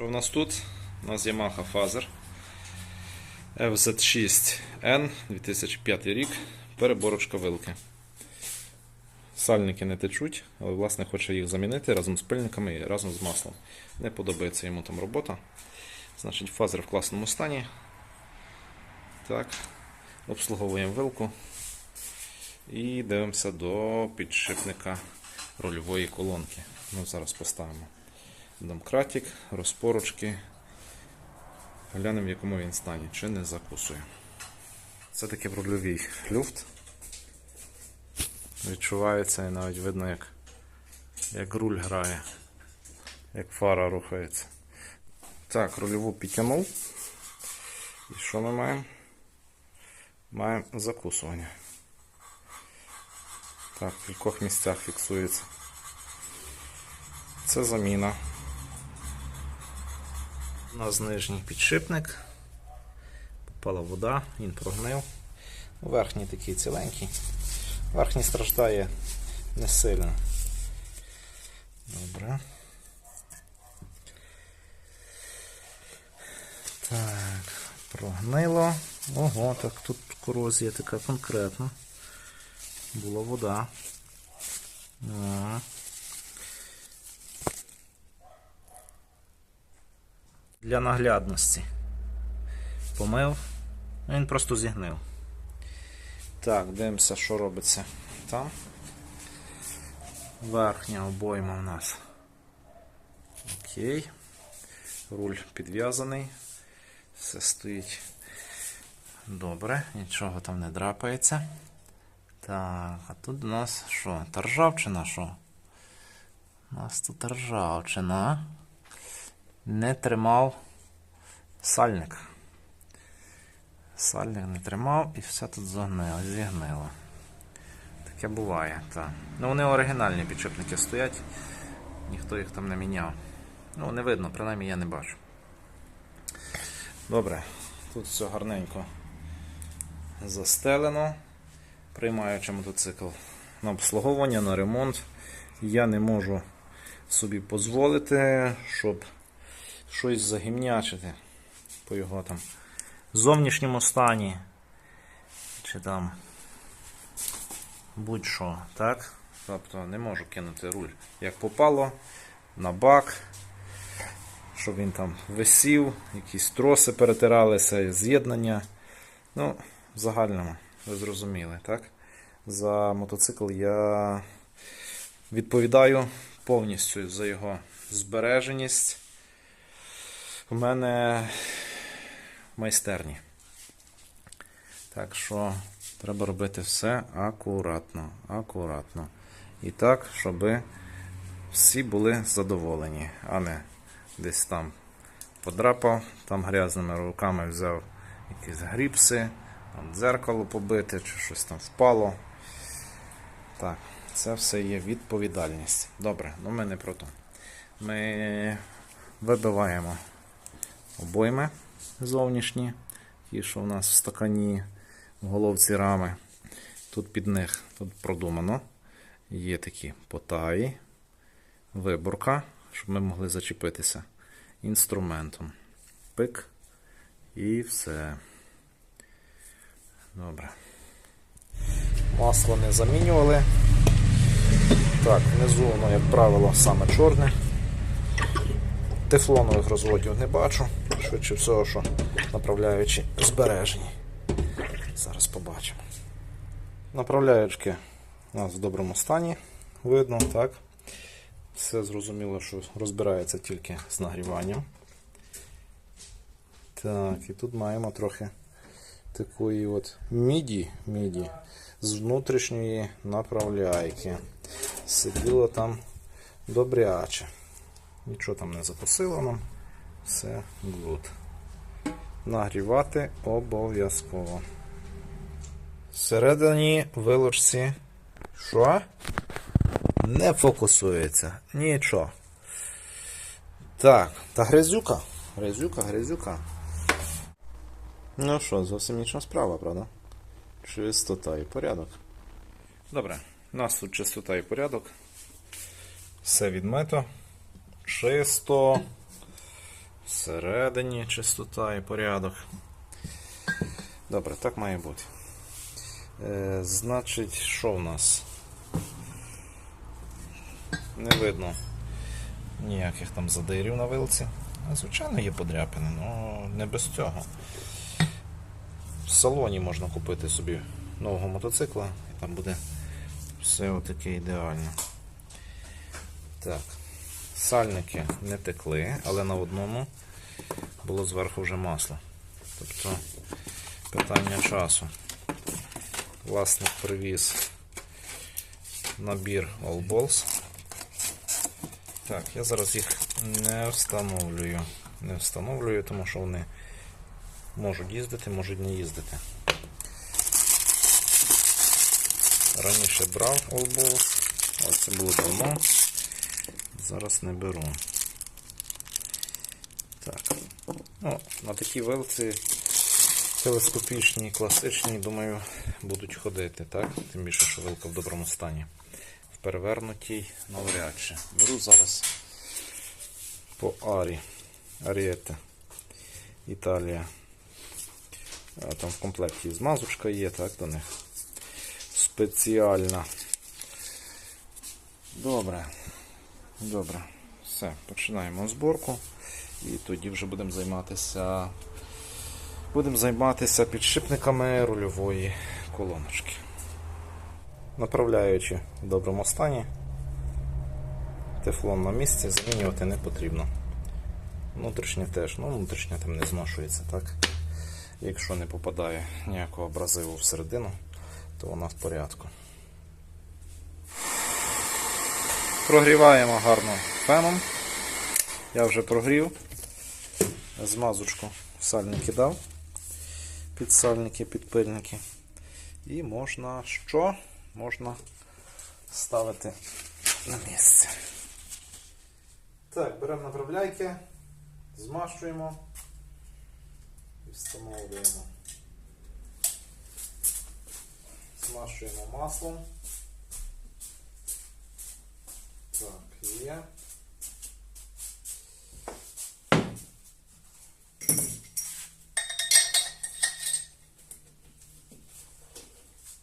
Що в нас тут? У нас Yamaha Fazer FZ6N 2005 рік. Переборочка вилки. Сальники не течуть, але власне хоче їх замінити разом з пильниками і разом з маслом. Не подобається йому там робота. Значить, фазер в класному стані. Так. Обслуговуємо вилку. І дивимося до підшипника рульової колонки. Ну, зараз поставимо домкратик, розпорочки. Глянемо, в якому він стані, чи не закусує. Це таки в люфт. Відчувається і навіть видно, як, як руль грає, як фара рухається. Так, рульову підтягнув. І що ми маємо? Маємо закусування. Так, в кількох місцях фіксується. Це заміна. У нас нижній підшипник. Попала вода, він прогнив. Верхній такий ціленький. Верхній страждає не сильно. Добре. Так, прогнило. Ого, так тут корозія така конкретна. Була вода. А. Для наглядності. Помив. Він просто зігнив. Так, дивимося, що робиться там. Верхня обойма у нас. Окей. Руль підв'язаний. Все стоїть добре, нічого там не драпається. Так, а тут у нас що? Та ржавчина що? У нас тут ржавчина. Не тримав сальник. Сальник не тримав і все тут загнило, зігнило. Таке буває, так. Ну вони оригінальні підшипники стоять, ніхто їх там не міняв. Ну, не видно, принаймні я не бачу. Добре, тут все гарненько застелено. Приймаючи мотоцикл на обслуговування, на ремонт, я не можу собі дозволити, щоб щось загімнячити по його там зовнішньому стані, чи там будь-що, так? Тобто не можу кинути руль як попало на бак, щоб він там висів, якісь троси перетиралися, з'єднання. Ну, в загальному, ви зрозуміли, так? За мотоцикл я відповідаю повністю за його збереженість. У мене майстерні. Так що треба робити все акуратно, акуратно. І так, щоб всі були задоволені, а не десь там подрапав, там грязними руками взяв якісь гріпси, там дзеркало побите чи щось там впало. Так, це все є відповідальність. Добре, ну ми не про то. Ми вибиваємо обойми зовнішні, ті, що у нас в стакані в головці рами. Тут під них тут продумано. Є такі потаї, виборка, щоб ми могли зачепитися інструментом. Пик і все. Добре. Масло не замінювали. Так, внизу воно, як правило, саме чорне. Тефлонових розводів не бачу. Швидше всього, що направляючі збережені. Зараз побачимо. Направляючки у нас в доброму стані видно, так. Все зрозуміло, що розбирається тільки з нагріванням. Так, і тут маємо трохи такої от міді, міді з внутрішньої направляйки. Сиділо там добряче. Нічого там не запосило нам. Все good. Нагрівати обов'язково. Всередині вилочці. Що? Не фокусується. Нічого. Так, та грязюка. Грязюка, грязюка. Ну що, зовсім нічого справа, правда? Чистота і порядок. Добре, у нас тут чистота і порядок. Все відмито. Чисто. Всередині чистота і порядок. Добре, так має бути. Е, значить, що в нас? Не видно ніяких там задирів на вилці. Звичайно, є подряпини, але не без цього. В салоні можна купити собі нового мотоцикла, і там буде все отаке ідеально. Так, сальники не текли, але на одному було зверху вже масло. Тобто питання часу. Власник привіз набір All Balls. Так, я зараз їх не встановлюю. Не встановлюю, тому що вони можуть їздити, можуть не їздити. Раніше брав All Balls, але це було давно. Зараз не беру. Так. Ну, на такій велці телескопічні, класичні, думаю, будуть ходити, так? Тим більше, що вилка в доброму стані. В перевернутій навряд чи. Беру зараз по Арі. Арієте. Італія. Там в комплекті змазочка є, так, до них. Спеціальна. Добре. Добре. Все, починаємо зборку. І тоді вже будемо займатися. Будемо займатися підшипниками рульової колоночки. Направляючи в доброму стані, тефлон на місці, замінювати не потрібно. Внутрішнє теж, ну внутрішнє там не зношується, так? Якщо не попадає ніякого абразиву всередину, то вона в порядку. Прогріваємо гарно феном. Я вже прогрів. Змазочку в сальники дав. Підсальники, підпильники. І можна що? Можна ставити на місце. Так, беремо направляйки, змащуємо і встановлюємо. Змащуємо маслом. Так, є.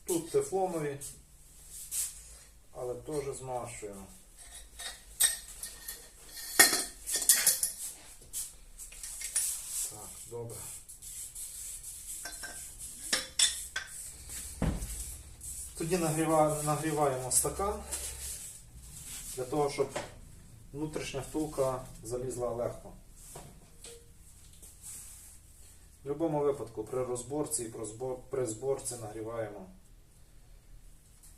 Тут тефлонові, але теж змащуємо. Так, добре. Тоді нагріваємо стакан для того, щоб внутрішня втулка залізла легко. В будь-якому випадку при розборці і при зборці нагріваємо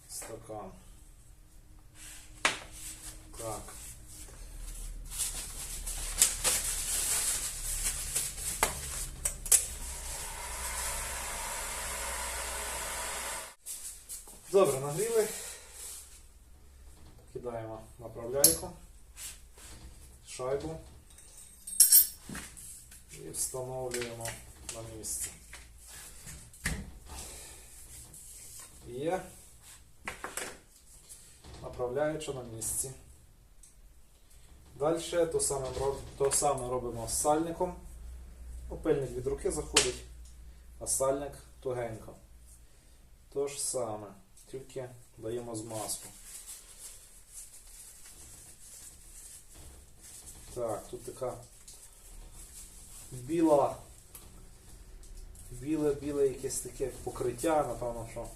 стакан. Так. Добре, нагріли. Кидаємо направляйку, шайбу і встановлюємо на місце. Є. Направляючи на місці. Далі то саме, то саме робимо з сальником. Опильник від руки заходить, а сальник тугенько. То ж саме, тільки даємо змазку. Так, тут така біла, біле, біле якесь таке покриття, напевно, що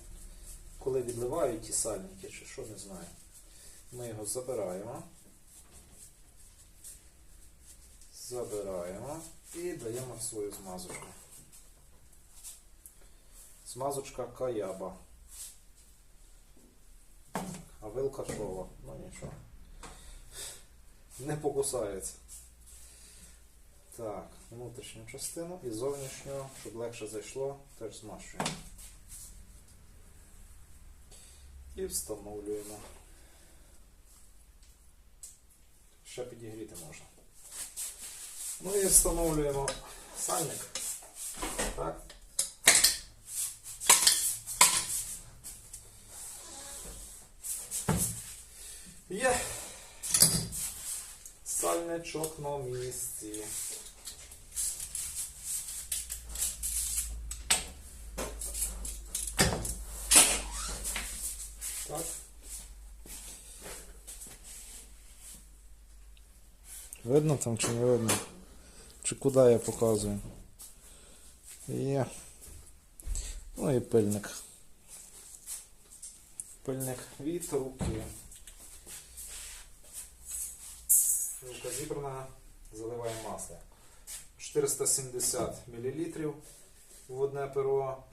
коли відливають ті сальники, чи що, не знаю. Ми його забираємо. Забираємо і даємо свою змазочку. Змазочка каяба. А вилка шова. Ну нічого. Не покусається. Так, внутрішню частину і зовнішню, щоб легше зайшло, теж змащуємо. І встановлюємо. Ще підігріти можна. Ну і встановлюємо сальник. Сальничок чокно місці. Так. Видно там чи не видно? Чи куди я показую? Є. Ну і пильник. Пильник від руки. Рука зібрана, заливаємо масло. 470 мл в одне перо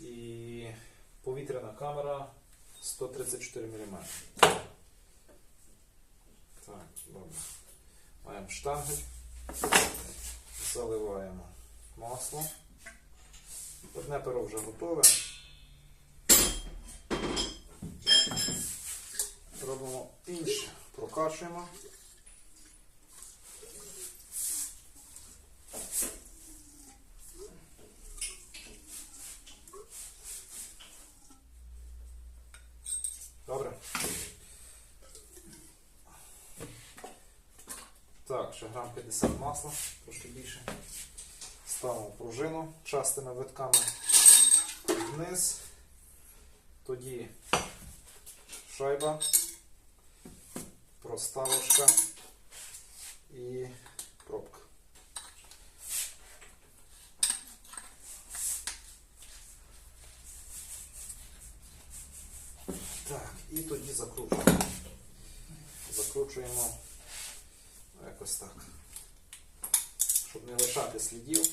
і повітряна камера 134 мм. Так, добре. Маємо штангель, заливаємо масло. Одне перо вже готове. Робимо інше, прокачуємо. Добре. Так, ще грам 50 масла, трошки більше. Ставимо пружину частими витками вниз. Тоді шайба, проставочка і пробка. Так, і тоді закручуємо. Закручуємо якось так. Щоб не лишати слідів.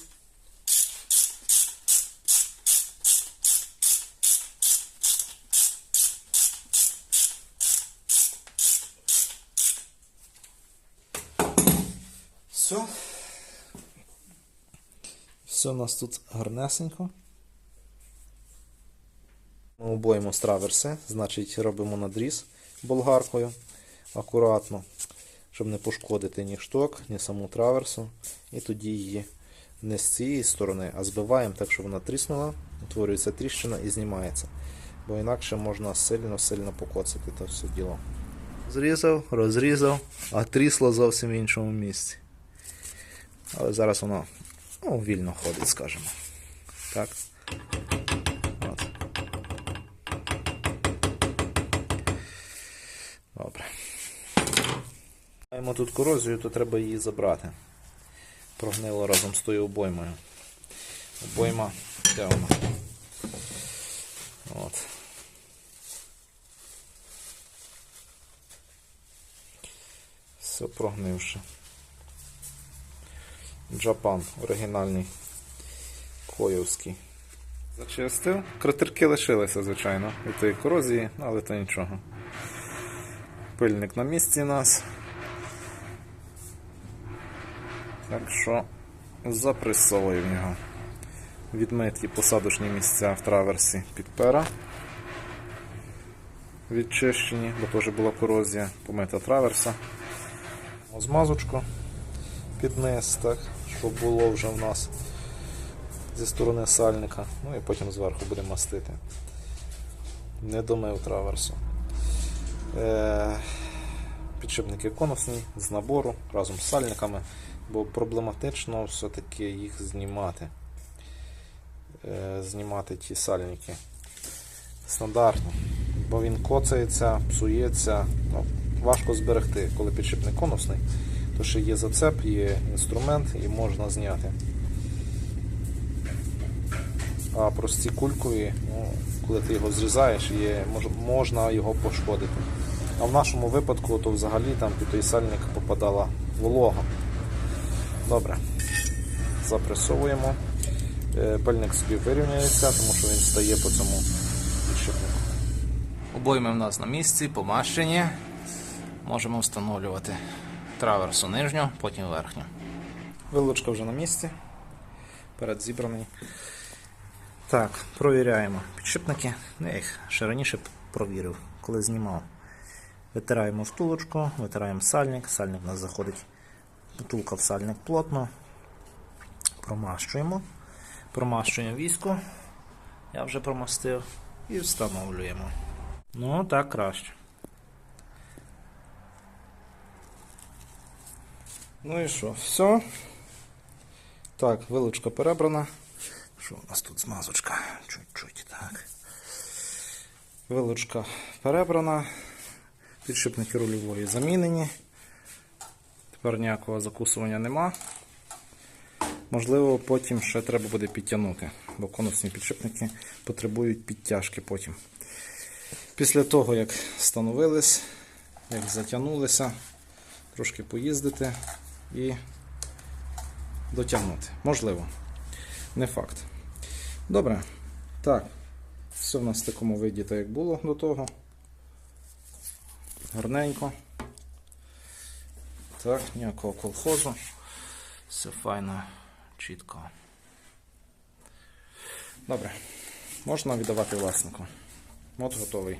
Все. Все у нас тут гарнесенько. Ми обоїмо траверси, значить робимо надріз болгаркою акуратно, щоб не пошкодити ні шток, ні саму траверсу. І тоді її не з цієї сторони, а збиваємо так, щоб вона тріснула, утворюється тріщина і знімається. Бо інакше можна сильно-сильно покоцати це все діло. Зрізав, розрізав, а трісло зовсім в іншому місці. Але зараз воно ну, вільно ходить, скажімо. Так. Маємо тут корозію, то треба її забрати. Прогнило разом з тою обоймою. Обойма, де вона? От. Все прогнивши. Джапан оригінальний Коївський. Зачистив. Кротирки лишилися, звичайно, від тої корозії, але то нічого. Пильник на місці нас. Так що запресовуємо його. Відмиті посадочні місця в траверсі під пера. Відчищені, бо теж була корозія, помита траверса. Змазочку під низ, так, щоб було вже в нас зі сторони сальника. Ну і потім зверху будемо мастити. Не домив траверсу. Е, підшипники конусні з набору разом з сальниками, бо проблематично все-таки їх знімати. Е, знімати ті сальники стандартно, бо він коцається, псується, ну, важко зберегти, коли підшипник конусний, то ще є зацеп, є інструмент і можна зняти. А прості кулькові, ну, коли ти його зрізаєш, є, мож, можна його пошкодити. А в нашому випадку то взагалі там під той сальник попадала волога. Добре. Запресовуємо. Е, Пильник собі вирівняється, тому що він стає по цьому підшипнику. Обойми в нас на місці, помащені. Можемо встановлювати траверсу нижню, потім верхню. Вилучка вже на місці. Перед зібраний. Так, провіряємо підшипники. Ну, Я їх ще раніше провірив, коли знімав. Витираємо втулочку, витираємо сальник. Сальник у нас заходить втулка в сальник плотно. Промащуємо. Промащуємо віску. Я вже промастив. І встановлюємо. Ну, так краще. Ну і що, все. Так, вилучка перебрана. Що у нас тут змазочка? Чуть-чуть, так. Вилучка перебрана. Підшипники рульової замінені. Тепер ніякого закусування нема. Можливо, потім ще треба буде підтягнути, бо конусні підшипники потребують підтяжки потім. Після того, як встановились, як затягнулися, трошки поїздити і дотягнути. Можливо, не факт. Добре. Так, все в нас в такому виді, так як було до того. Гарненько. Так, ніякого колхозу. Все файно, чітко. Добре. Можна віддавати власнику. От готовий.